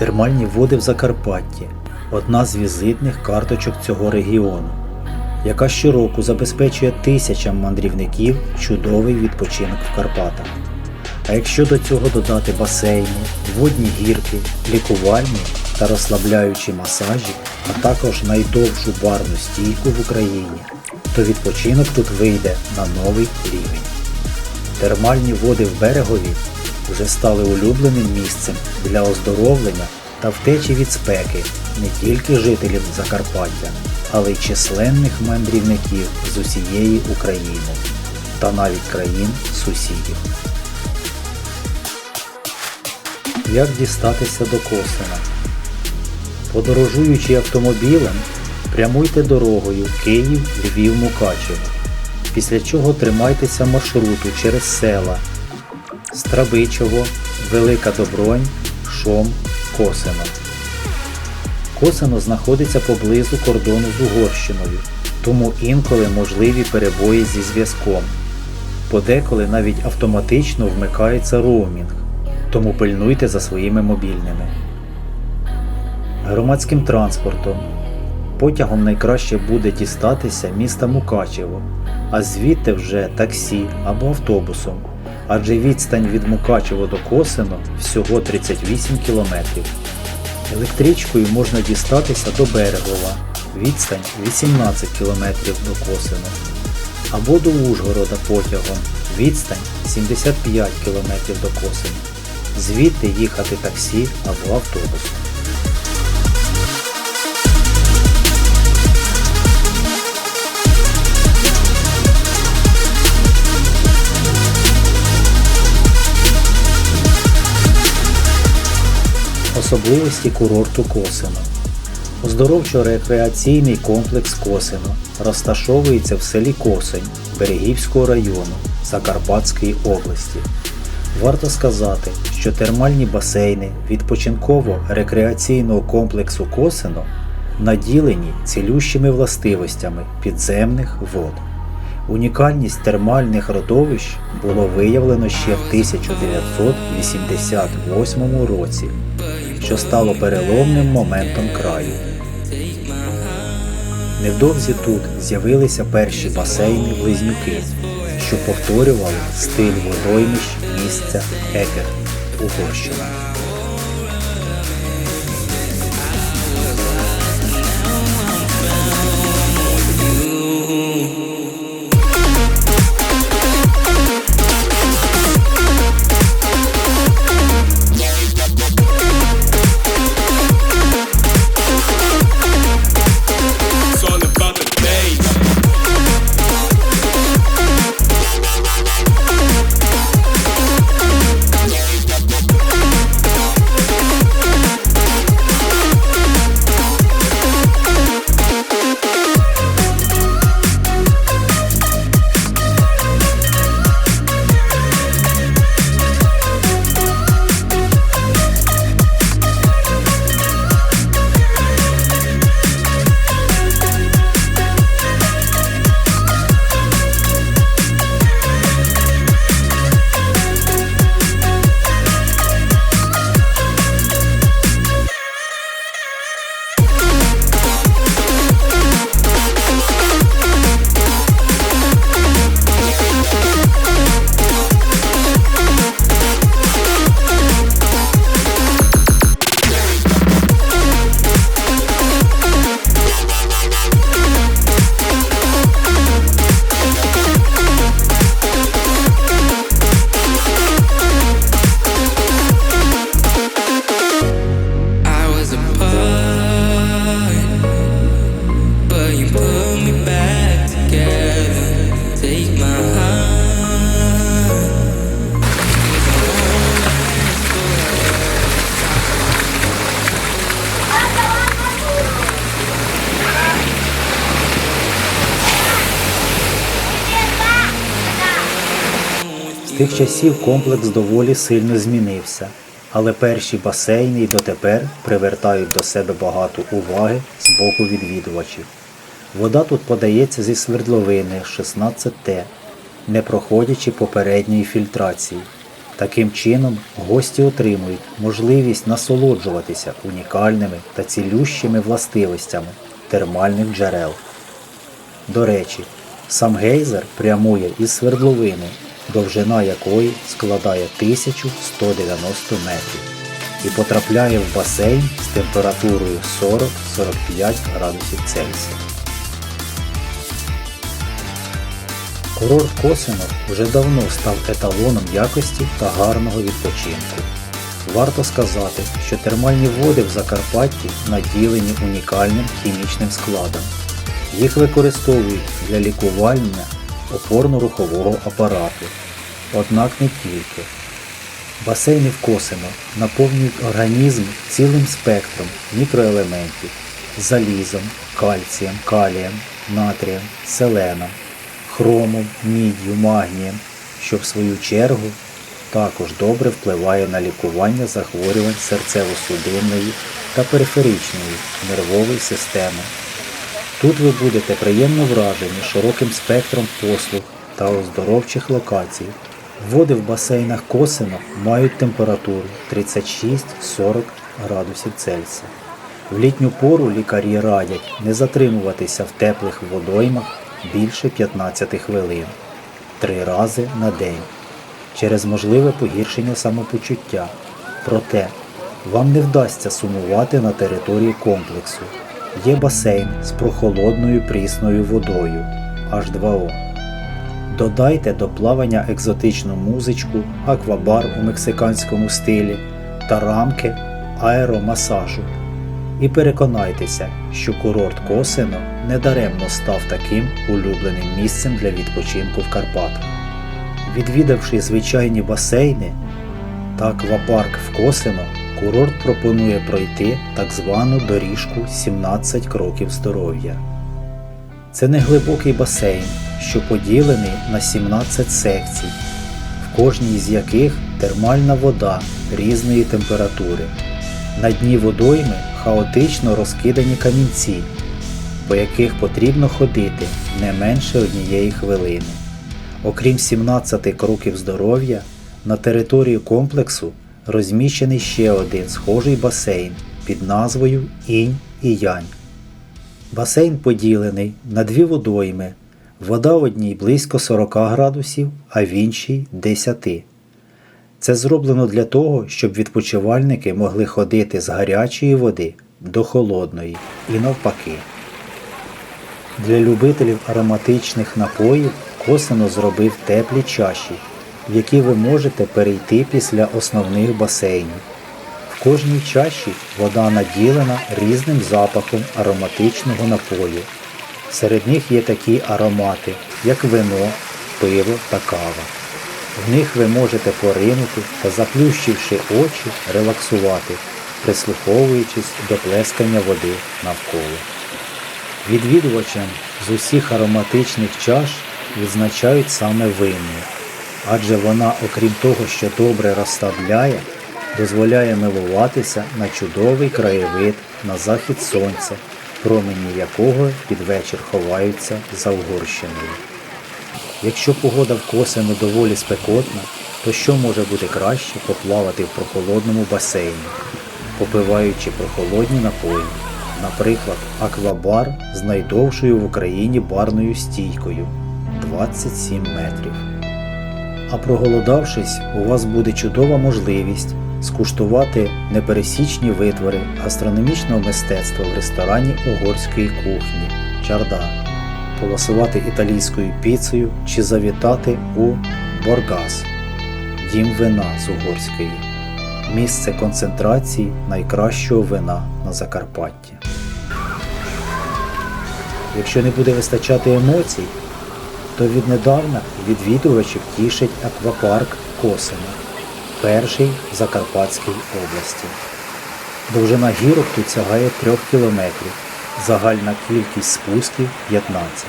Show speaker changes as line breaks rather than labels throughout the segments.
Термальні води в Закарпатті одна з візитних карточок цього регіону, яка щороку забезпечує тисячам мандрівників чудовий відпочинок в Карпатах. А якщо до цього додати басейни, водні гірки, лікувальні та розслабляючі масажі, а також найдовшу барну стійку в Україні, то відпочинок тут вийде на новий рівень. Термальні води в берегові вже стали улюбленим місцем для оздоровлення та втечі від спеки не тільки жителів Закарпаття, але й численних мандрівників з усієї України та навіть країн сусідів. Як дістатися до Косина? Подорожуючи автомобілем, прямуйте дорогою Київ, Львів, Мукачево, після чого тримайтеся маршруту через села Страбичово, Велика Добронь, Шом, Косино. Косино знаходиться поблизу кордону з Угорщиною, тому інколи можливі перебої зі зв'язком. Подеколи навіть автоматично вмикається роумінг, тому пильнуйте за своїми мобільними. Громадським транспортом. Потягом найкраще буде дістатися міста Мукачево, а звідти вже таксі або автобусом, адже відстань від Мукачево до Косино всього 38 кілометрів. Електричкою можна дістатися до Берегова, відстань 18 кілометрів до Косино, або до Ужгорода потягом, відстань 75 кілометрів до Косино. Звідти їхати таксі або автобусом. Особливості курорту Косино. Оздоровчо-рекреаційний комплекс Косино розташовується в селі Косень Берегівського району Закарпатської області. Варто сказати, що термальні басейни відпочинково-рекреаційного комплексу Косино наділені цілющими властивостями підземних вод. Унікальність термальних родовищ було виявлено ще в 1988 році, що стало переломним моментом краю. Невдовзі тут з'явилися перші басейни-близнюки, що повторювали стиль водоймищ місця Екер Угорщина. Тих часів комплекс доволі сильно змінився, але перші басейни й дотепер привертають до себе багато уваги з боку відвідувачів. Вода тут подається зі свердловини 16Т, не проходячи попередньої фільтрації. Таким чином, гості отримують можливість насолоджуватися унікальними та цілющими властивостями термальних джерел. До речі, сам гейзер прямує із свердловини, довжина якої складає 1190 метрів і потрапляє в басейн з температурою 40-45 градусів Цельсія. Курорт Косино вже давно став еталоном якості та гарного відпочинку. Варто сказати, що термальні води в Закарпатті наділені унікальним хімічним складом. Їх використовують для лікування опорно-рухового апарату. Однак не тільки. Басейни в Косино наповнюють організм цілим спектром мікроелементів залізом, кальцієм, калієм, натрієм, селеном, хромом, міддю, магнієм, що в свою чергу також добре впливає на лікування захворювань серцево-судинної та периферичної нервової системи. Тут ви будете приємно вражені широким спектром послуг та оздоровчих локацій. Води в басейнах Косино мають температуру 36-40 градусів Цельсія. В літню пору лікарі радять не затримуватися в теплих водоймах більше 15 хвилин три рази на день через можливе погіршення самопочуття. Проте вам не вдасться сумувати на території комплексу. Є басейн з прохолодною прісною водою H2O. Додайте до плавання екзотичну музичку, аквабар у мексиканському стилі та рамки аеромасажу. І переконайтеся, що курорт Косино недаремно став таким улюбленим місцем для відпочинку в Карпатах. Відвідавши звичайні басейни та аквапарк в Косино, курорт пропонує пройти так звану доріжку 17 кроків здоров'я. Це неглибокий басейн, що поділений на 17 секцій, в кожній з яких термальна вода різної температури. На дні водойми хаотично розкидані камінці, по яких потрібно ходити не менше однієї хвилини. Окрім 17 кроків здоров'я, на території комплексу розміщений ще один схожий басейн під назвою Інь і Янь. Басейн поділений на дві водойми. Вода в одній близько 40 градусів, а в іншій 10. Це зроблено для того, щоб відпочивальники могли ходити з гарячої води до холодної і навпаки. Для любителів ароматичних напоїв Косино зробив теплі чаші, в які ви можете перейти після основних басейнів. В кожній чаші вода наділена різним запахом ароматичного напою. Серед них є такі аромати, як вино, пиво та кава. В них ви можете поринути та, заплющивши очі, релаксувати, прислуховуючись до плескання води навколо. Відвідувачам з усіх ароматичних чаш відзначають саме винну, адже вона, окрім того, що добре розставляє, дозволяє милуватися на чудовий краєвид на захід сонця, промені якого під вечір ховаються за Угорщиною. Якщо погода в Косино доволі спекотна, то що може бути краще поплавати в прохолодному басейні, попиваючи прохолодні напої, наприклад, аквабар з найдовшою в Україні барною стійкою 27 метрів. А проголодавшись, у вас буде чудова можливість скуштувати непересічні витвори гастрономічного мистецтва в ресторані угорської кухні Чарда, поласувати італійською піцею чи завітати у Боргас, дім вина з угорської, місце концентрації найкращого вина на Закарпатті. Якщо не буде вистачати емоцій, то віднедавна відвідувачів тішить аквапарк Косино, перший в Закарпатській області. Довжина гірок тут сягає 3 кілометрів, загальна кількість спусків 15.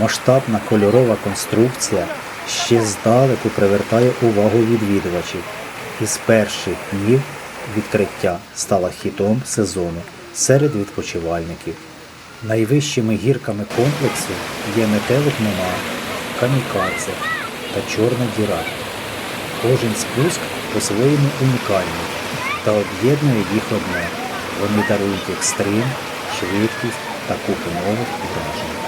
Масштабна кольорова конструкція ще здалеку привертає увагу відвідувачів і з перших днів відкриття стала хітом сезону серед відпочивальників. Найвищими гірками комплексу є метелик Монарх, Камікадзе та Чорна діра. Кожен спуск по-своєму унікальний та об'єднує їх одне. Вони дарують екстрим, швидкість та купу нових вражень.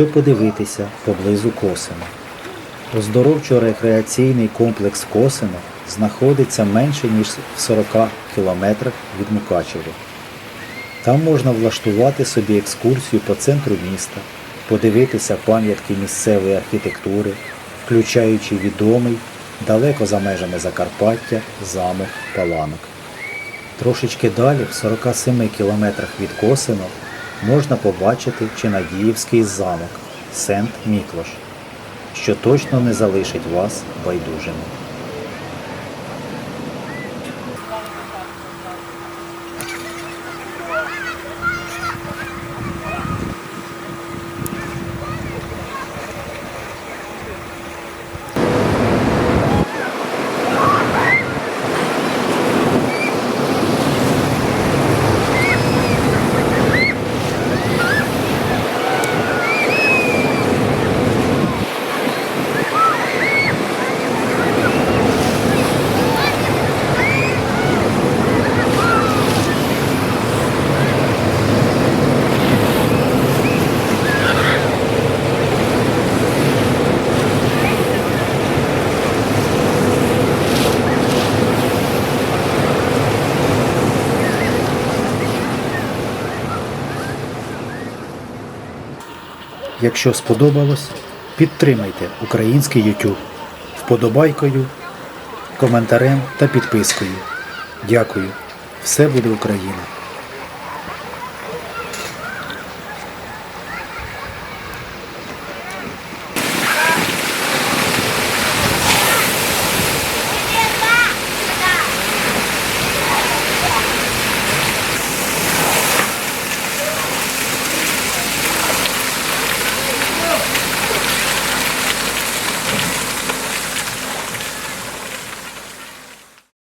Що подивитися поблизу Косина? Оздоровчо-рекреаційний комплекс Косино знаходиться менше ніж в 40 кілометрах від Мукачева. Там можна влаштувати собі екскурсію по центру міста, подивитися пам'ятки місцевої архітектури, включаючи відомий далеко за межами Закарпаття замок Паланок. Трошечки далі, в 47 кілометрах від Косино, можна побачити Чинадіївський замок Сент-Міклош, що точно не залишить вас байдужими. Якщо сподобалось, підтримайте український YouTube вподобайкою, коментарем та підпискою. Дякую. Все буде Україна!